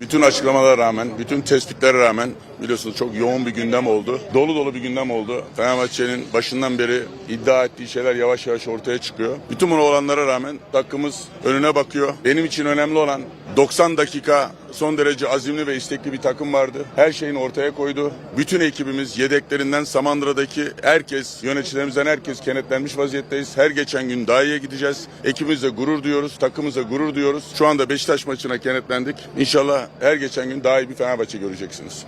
Bütün açıklamalara rağmen, bütün tespitlere rağmen biliyorsunuz çok yoğun bir gündem oldu. Dolu dolu bir gündem oldu. Fenerbahçe'nin başından beri iddia ettiği şeyler yavaş yavaş ortaya çıkıyor. Bütün bunu olanlara rağmen takımımız önüne bakıyor. Benim için önemli olan 90 dakika son derece azimli ve istekli bir takım vardı. Her şeyini ortaya koydu. Bütün ekibimiz yedeklerinden Samandıra'daki herkes, yöneticilerimizden herkes kenetlenmiş vaziyetteyiz. Her geçen gün daha iyiye gideceğiz. Ekibimizle gurur duyuyoruz, takımımıza gurur duyuyoruz. Şu anda Beşiktaş maçına kenetlendik. İnşallah her geçen gün daha iyi bir Fenerbahçe göreceksiniz.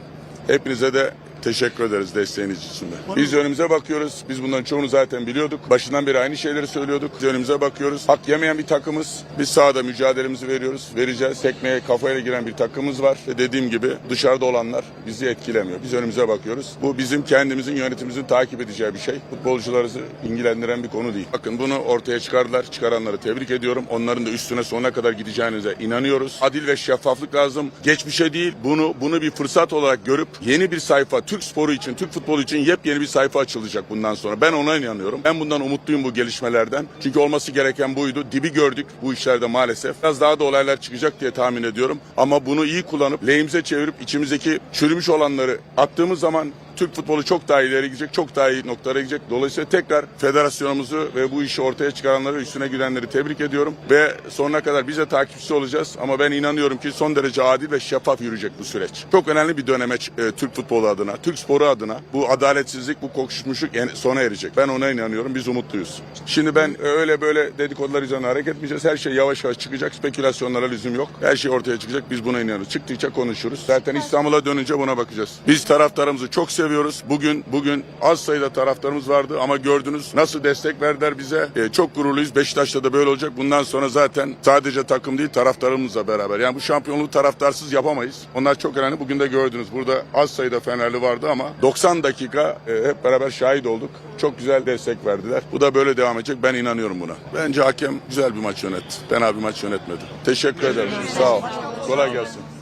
Hepinize de teşekkür ederiz desteğiniz için de. Biz önümüze bakıyoruz. Biz bunların çoğunu zaten biliyorduk. Başından beri aynı şeyleri söylüyorduk. Biz önümüze bakıyoruz. Hak yemeyen bir takımız. Biz sahada mücadelemizi veriyoruz. Vereceğiz. Tekmeye kafayla giren bir takımımız var. Ve dediğim gibi dışarıda olanlar bizi etkilemiyor. Biz önümüze bakıyoruz. Bu bizim kendimizin, yönetimimizin takip edeceği bir şey. Futbolcularımızı ilgilendiren bir konu değil. Bakın bunu ortaya çıkardılar. Çıkaranları tebrik ediyorum. Onların da üstüne sonuna kadar gideceğinize inanıyoruz. Adil ve şeffaflık lazım. Geçmişe değil bunu bunu bir fırsat olarak görüp yeni bir sayfa Türk sporu için, Türk futbolu için yepyeni bir sayfa açılacak bundan sonra. Ben ona inanıyorum. Ben bundan umutluyum bu gelişmelerden. Çünkü olması gereken buydu. Dibi gördük bu işlerde maalesef. Biraz daha da olaylar çıkacak diye tahmin ediyorum. Ama bunu iyi kullanıp lehimize çevirip içimizdeki çürümüş olanları attığımız zaman Türk futbolu çok daha ileri gidecek, çok daha iyi noktalara gidecek. Dolayısıyla tekrar federasyonumuzu ve bu işi ortaya çıkaranları, üstüne gidenleri tebrik ediyorum. Ve sonuna kadar biz de takipçisi olacağız. Ama ben inanıyorum ki son derece adil ve şeffaf yürüyecek bu süreç. Çok önemli bir döneme e, Türk futbolu adına, Türk sporu adına bu adaletsizlik, bu kokuşmuşluk sona erecek. Ben ona inanıyorum, biz umutluyuz. Şimdi ben öyle böyle dedikodular üzerine hareket etmeyeceğiz. Her şey yavaş yavaş çıkacak. Spekülasyonlara lüzum yok. Her şey ortaya çıkacak. Biz buna inanıyoruz. Çıktıkça konuşuruz. Zaten İstanbul'a dönünce buna bakacağız. Biz taraftarımızı çok seviyoruz. Bugün bugün az sayıda taraftarımız vardı ama gördünüz nasıl destek verdiler bize. Ee, çok gururluyuz. Beşiktaş'ta da böyle olacak. Bundan sonra zaten sadece takım değil taraftarımızla beraber. Yani bu şampiyonluğu taraftarsız yapamayız. Onlar çok önemli. Bugün de gördünüz. Burada az sayıda Fenerli vardı ama 90 dakika e, hep beraber şahit olduk. Çok güzel destek verdiler. Bu da böyle devam edecek. Ben inanıyorum buna. Bence hakem güzel bir maç yönetti. Fena bir maç yönetmedi. Teşekkür ederim. Sağ ol. Kolay gelsin.